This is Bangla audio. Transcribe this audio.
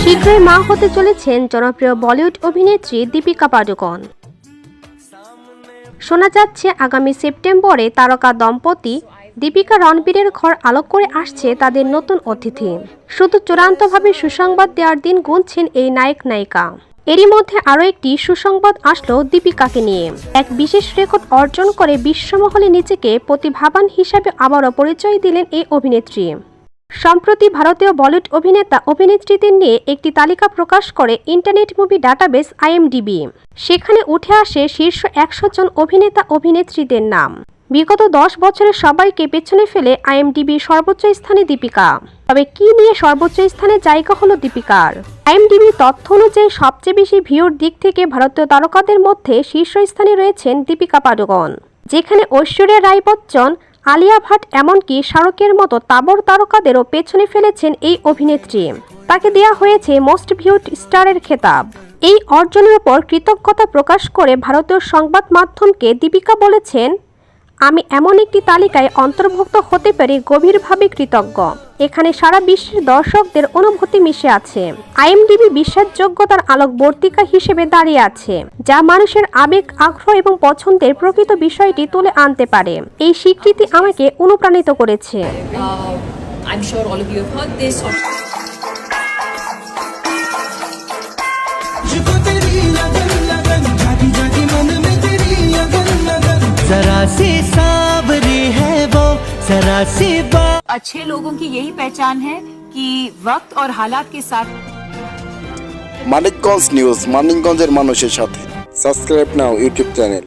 শীঘ্রই মা হতে চলেছেন জনপ্রিয় বলিউড অভিনেত্রী দীপিকা পাডুকোন। শোনা যাচ্ছে আগামী সেপ্টেম্বরে তারকা দম্পতি দীপিকা রণবীরের ঘর আলোক করে আসছে তাদের নতুন অতিথি। শুধু চূড়ান্তভাবে সুসংবাদ দেওয়ার দিন গুনছেন এই নায়ক নায়িকা এরই মধ্যে আরও একটি সুসংবাদ আসলো দীপিকাকে নিয়ে। এক বিশেষ রেকর্ড অর্জন করে বিশ্বমহলে নিজেকে প্রতিভাবান হিসাবে আবারও পরিচয় দিলেন এই অভিনেত্রী। সম্প্রতি ভারতীয় বলিউড অভিনেতা অভিনেত্রীদের নিয়ে একটি তালিকা প্রকাশ করে ইন্টারনেট মুভি ডাটাবেস আইএমডিবি। সেখানে উঠে আসে শীর্ষ একশো জন অভিনেতা অভিনেত্রীদের নাম। বিগত দশ বছরে সবাইকে পেছনে ফেলে আইএমডিবি সর্বোচ্চ স্থানে দীপিকা। তবে কি নিয়ে সর্বোচ্চ স্থানে জায়গা হলো দীপিকার? আইএমডিবি তথ্য অনুযায়ী সবচেয়ে বেশি ভিউর দিক থেকে ভারতীয় তারকাদের মধ্যে শীর্ষস্থানে রয়েছেন দীপিকা পাডুকোন যেখানে ঐশ্বর্যা রায় বচ্চন, আলিয়া ভাট এমনকি শাহরুখের মতো তাবর তারকাদেরও পেছনে ফেলেছেন এই অভিনেত্রী। তাকে দেয়া হয়েছে মোস্ট ভিউড স্টারের খেতাব। এই অর্জনের ওপর কৃতজ্ঞতা প্রকাশ করে ভারতীয় সংবাদ মাধ্যমকে দীপিকা বলেছেন আমি এমন একটি তালিকায় অন্তর্ভুক্ত হতে পেরে গভীরভাবে কৃতজ্ঞ। এখানে সারা বিশ্বের দর্শকদের অনুভূতি মিশে আছে। আইএমডিবি বিশ্বাসযোগ্যতার আলোকবর্তিকা হিসেবে দাঁড়িয়ে আছে যা মানুষের আবেগ আগ্রহ এবং পছন্দের প্রকৃত বিষয়টি তুলে আনতে পারে। এই স্বীকৃতি আমাকে অনুপ্রাণিত করেছে। Uh, I'm sure all of you have heard this. सी सावरी है वो जरा सी बा अच्छे लोगों की यही पहचान है कि वक्त और हालात के साथ মানিকগঞ্জ নিউজ মানিকগঞ্জের মানুষের সাথে সাবস্ক্রাইব নাও ইউটিউব চ্যানেল